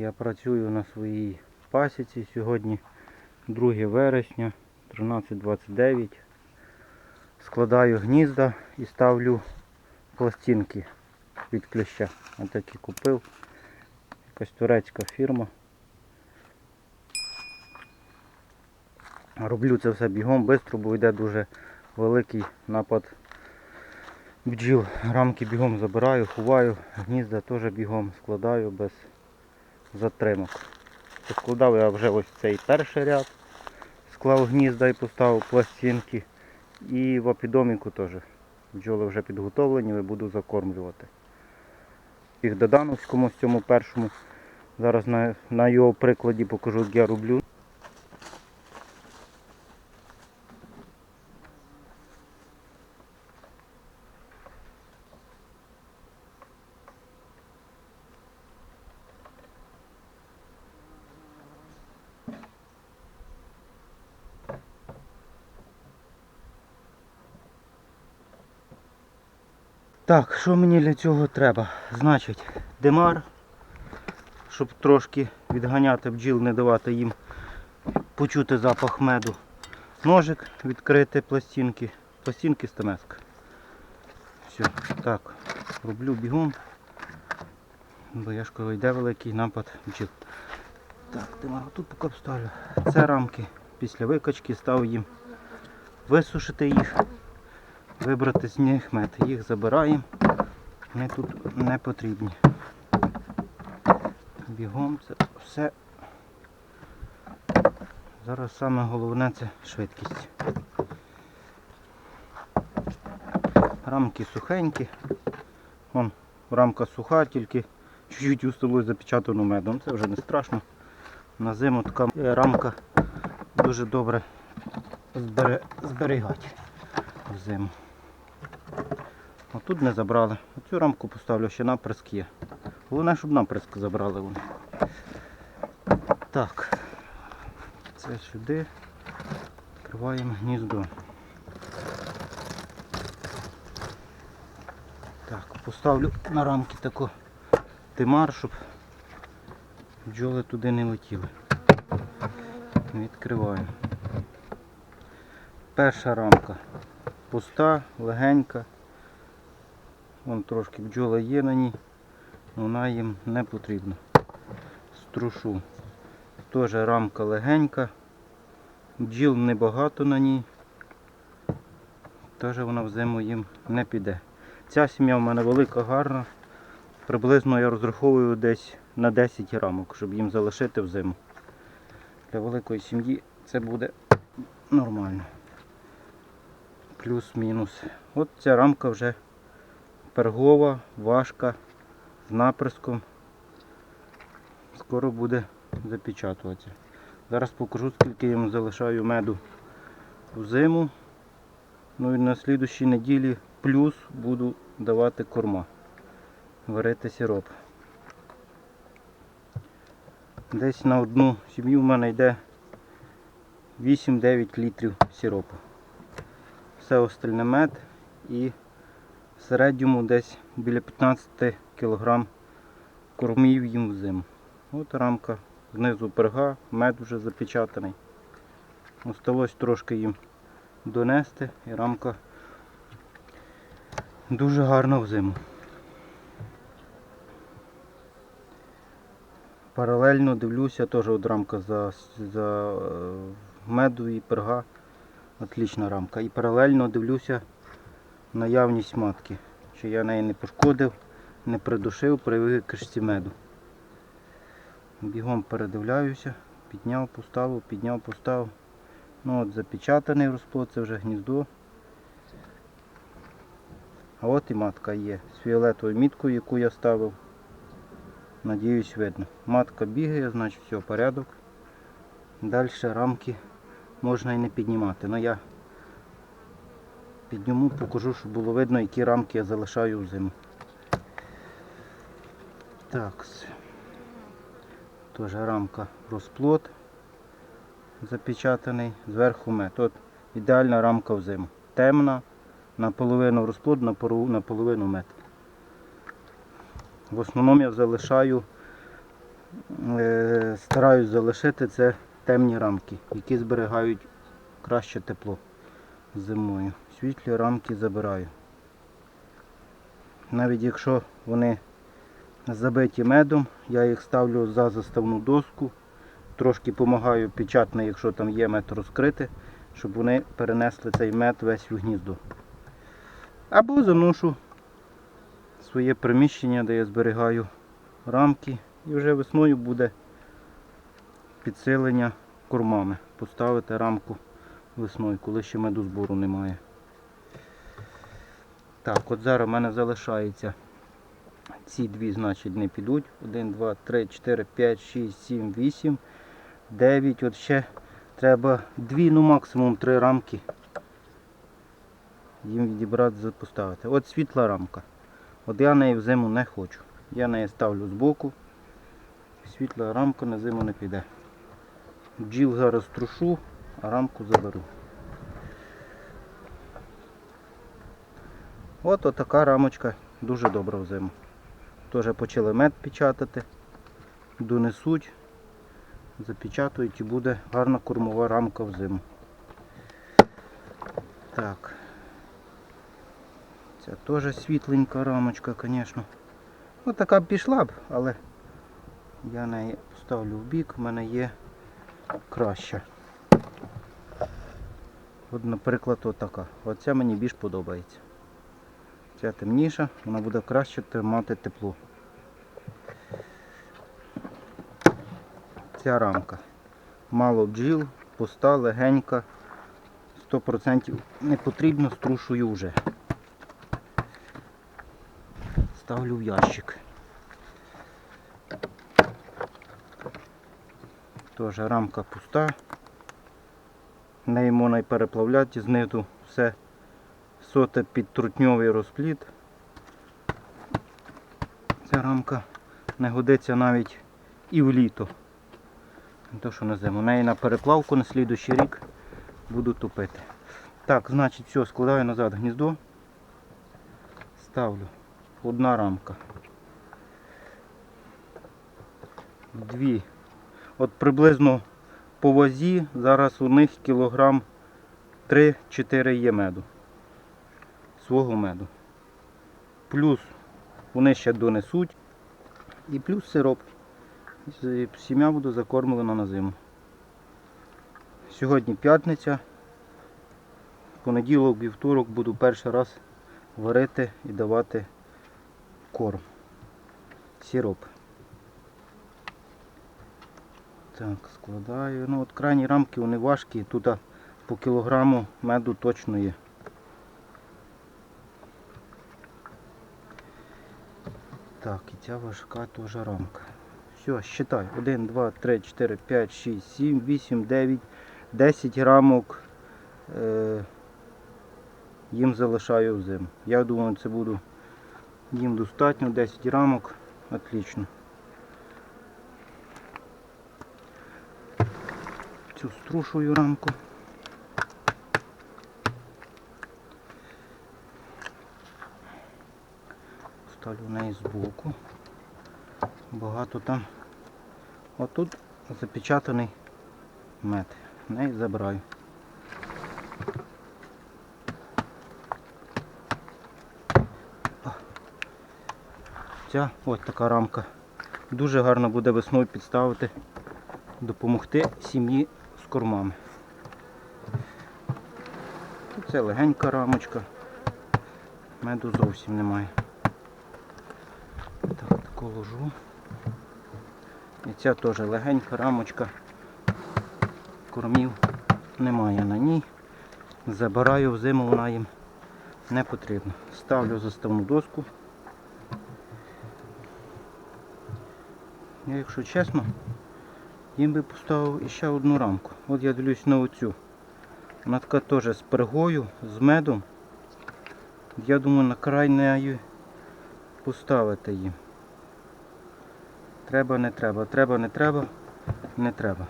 Я працюю на своїй пасіці сьогодні 2 вересня 13.29. Складаю гнізда і ставлю пластинки від клеща. Ось такі купив. Якась турецька фірма. Роблю це все бігом, швидко, бо йде дуже великий напад бджіл. Рамки бігом забираю, ховаю, гнізда теж бігом складаю без затримок. Поскладав я вже ось цей перший ряд, склав гнізда і поставив пластинки. І в апідоміку теж. Бджоли вже підготовлені, я буду закормлювати. Їх Додановському цьому першому. Зараз на, на його прикладі покажу, як я роблю. Так, що мені для цього треба? Значить, димар, щоб трошки відганяти бджіл, не давати їм почути запах меду. Ножик, відкрити пластинки. Пластинки з темеска. Все, так, роблю бігом. Бо я ж кажу, йде великий напад бджіл. Так, димар тут поки вставлю. Це рамки. Після викачки став їм висушити їх вибрати з них мед. Їх забираємо. Вони тут не потрібні. Бігом це все. Зараз саме головне це швидкість. Рамки сухенькі. Вон рамка суха, тільки чуть-чуть усталось запечатано медом. Це вже не страшно. На зиму така е, рамка дуже добре зберігати в зиму. Тут не забрали. Оцю рамку поставлю ще наприск є. Головне, щоб наприск забрали вони. Так. Це сюди. Відкриваємо гніздо. Так, поставлю на рамки таку тимар, щоб бджоли туди не летіли. Відкриваємо. Перша рамка пуста, легенька. Вон трошки бджола є на ній, вона їм не потрібна. Струшу. Теж рамка легенька. Бджіл небагато на ній. Теж вона в зиму їм не піде. Ця сім'я в мене велика, гарна. Приблизно я розраховую десь на 10 рамок, щоб їм залишити в зиму. Для великої сім'ї це буде нормально. Плюс-мінус. От ця рамка вже пергова, важка, з наприском. Скоро буде запечатуватися. Зараз покажу, скільки я їм залишаю меду в зиму. Ну і на слідущій неділі плюс буду давати корма. Варити сироп. Десь на одну сім'ю в мене йде 8-9 літрів сиропу. Все остальне мед і в середньому десь біля 15 кг кормів їм в зиму. От рамка, знизу перга, мед вже запечатаний. Осталось трошки їм донести і рамка дуже гарна в зиму. Паралельно дивлюся, теж от рамка за, за е, меду і перга. Отлічна рамка. І паралельно дивлюся наявність матки, що я неї не пошкодив, не придушив при викишці меду. Бігом передивляюся, підняв, поставив, підняв, поставив. Ну от запечатаний розплод, це вже гніздо. А от і матка є з фіолетовою міткою, яку я ставив. Надіюсь, видно. Матка бігає, значить все, порядок. Далі рамки можна і не піднімати. Ну я підніму, покажу, щоб було видно, які рамки я залишаю в зиму. Так. Теж рамка розплод запечатаний, зверху мед. От ідеальна рамка в зиму. Темна, наполовину розплод, наполовину мед. В основному я залишаю е, стараюсь залишити це темні рамки, які зберігають краще тепло зимою. Світлі рамки забираю. Навіть якщо вони забиті медом, я їх ставлю за заставну доску, трошки допомагаю печатно, якщо там є мед розкрити, щоб вони перенесли цей мед весь в гніздо. Або заношу своє приміщення, де я зберігаю рамки, і вже весною буде підсилення кормами. Поставити рамку весною, коли ще медозбору немає. Так, от зараз в мене залишається ці дві, значить, не підуть. 1, 2, 3, 4, 5, 6, 7, 8, 9. От ще треба дві, ну максимум три рамки. Їм відібрати, поставити. От світла рамка. От я неї в зиму не хочу. Я неї ставлю збоку. Світла рамка на зиму не піде. Бджіл зараз трушу, а рамку заберу. От така рамочка дуже добра в. Теж почали мед печатати, донесуть, запечатують і буде гарна кормова рамка в зиму. Так. Ця теж світленька рамочка, звісно. Ось така б пішла б, але я неї ставлю в бік, в мене є краща. От, наприклад, отака. Оця мені більш подобається. Ця темніша, вона буде краще тримати тепло. Ця рамка. Мало бджіл, пуста, легенька. 100% не потрібно, струшую вже. Ставлю в ящик. Теж рамка пуста. Неї можна і переплавляти знизу все соте під трутньовий розплід. Ця рамка не годиться навіть і в літо. Не то, що на зиму. Неї на переплавку на слідущий рік буду топити. Так, значить, все, складаю назад гніздо. Ставлю одна рамка. Дві. От приблизно по вазі зараз у них кілограм 3-4 є меду. Свого меду. Плюс вони ще донесуть. І плюс сироп. Сім'я буде закормлена на зиму. Сьогодні п'ятниця. Понеділок, вівторок буду перший раз варити і давати корм. Сироп. Так, складаю. Ну от крайні рамки вони важкі, тут по кілограму меду точно є. Так, і ця важка теж рамка. Все, считай. 1, 2, 3, 4, 5, 6, 7, 8, 9, 10 рамок е, їм залишаю в зиму. Я думаю, це буду їм достатньо, 10 рамок. Отлично. Цю струшую рамку. Ставлю в неї збоку. Багато там. Отут запечатаний мед. Неї забираю. Ця ось така рамка. Дуже гарно буде весною підставити, допомогти сім'ї з кормами. Це легенька рамочка. Меду зовсім немає. Так, таку ложу. І ця теж легенька рамочка. Кормів немає на ній. Забираю в зиму, вона їм не потрібна. Ставлю заставну доску. Я, якщо чесно, їм би поставив іще одну рамку. От я дивлюсь на оцю. Вона така теж з пергою, з медом. Я думаю, на край нею поставити їм. Треба, не треба, треба, не треба, не треба.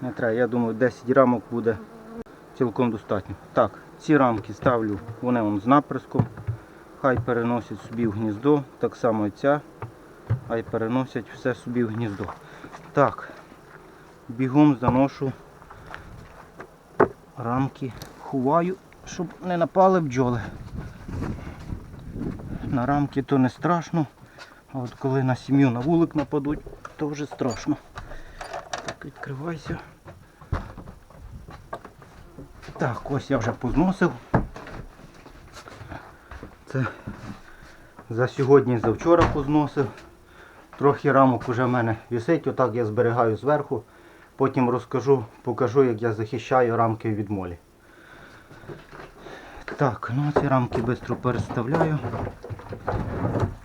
Не треба, я думаю, 10 рамок буде цілком достатньо. Так, ці рамки ставлю, вони вон з наприском. хай переносять собі в гніздо, так само і ця, хай переносять все собі в гніздо. Так, бігом заношу рамки, ховаю, щоб не напали бджоли. На рамки то не страшно, а от коли на сім'ю на вулик нападуть, то вже страшно. Так, відкривайся. Так, ось я вже позносив. Це за сьогодні, за вчора позносив. Трохи рамок уже в мене висить, отак я зберігаю зверху. Потім розкажу, покажу, як я захищаю рамки від молі. Так, ну ці рамки швидко переставляю.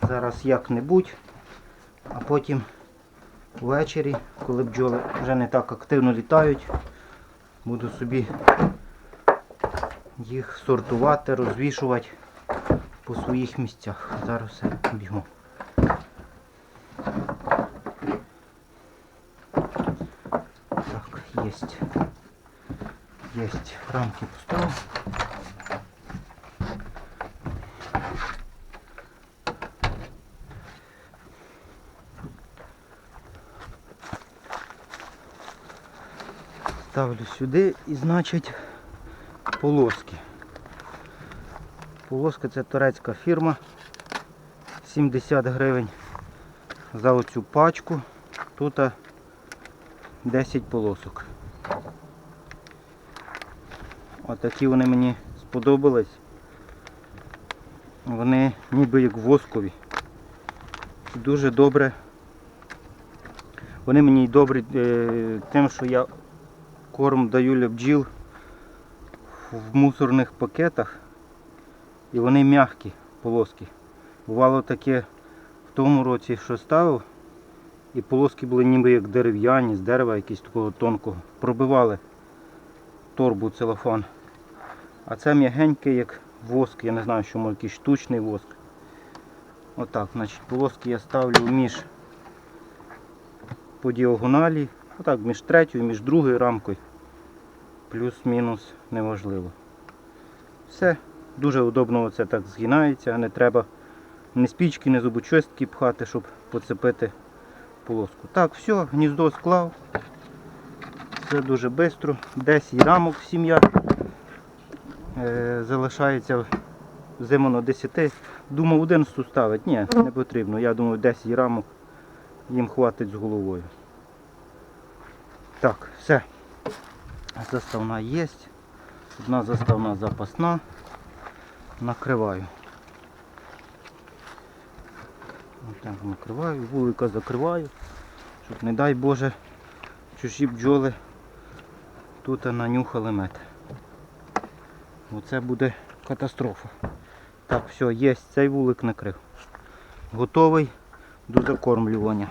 Зараз як-небудь, а потім ввечері, коли бджоли вже не так активно літають, буду собі їх сортувати, розвішувати по своїх місцях. Зараз все бігом. Так, єсть. Єсть. Рамки поставив. Ставлю сюди і значить полоски. Полоска це турецька фірма. 70 гривень за оцю пачку. Тут 10 полосок. Отакі вони мені сподобались. Вони ніби як воскові. Дуже добре. Вони мені добрі е, тим, що я корм даю для бджіл в мусорних пакетах. І вони м'які полоски. Бувало таке в тому році, що ставив, і полоски були ніби як дерев'яні, з дерева якісь такого тонкого. Пробивали торбу целофан. А це м'ягенький, як воск, я не знаю, що може якийсь штучний воск. Отак, значить, полоски я ставлю між по діагоналі, отак, між третьою, між другою рамкою. Плюс-мінус неважливо. Все. Дуже удобно це так згинається, не треба ні спічки, ні зубочистки пхати, щоб поцепити полоску. Так, все, гніздо склав. Все дуже швидко. 10 рамок сім'я. Е, залишається зиму на 10. Думав 11 ставити. Ні, не потрібно. Я думаю 10 рамок їм хватить з головою. Так, все. Заставна є. Одна заставна запасна накриваю. Отак накриваю, вулика закриваю, щоб, не дай Боже, чужі бджоли тут нанюхали мед. Оце буде катастрофа. Так, все, є, цей вулик накрив. Готовий до закормлювання.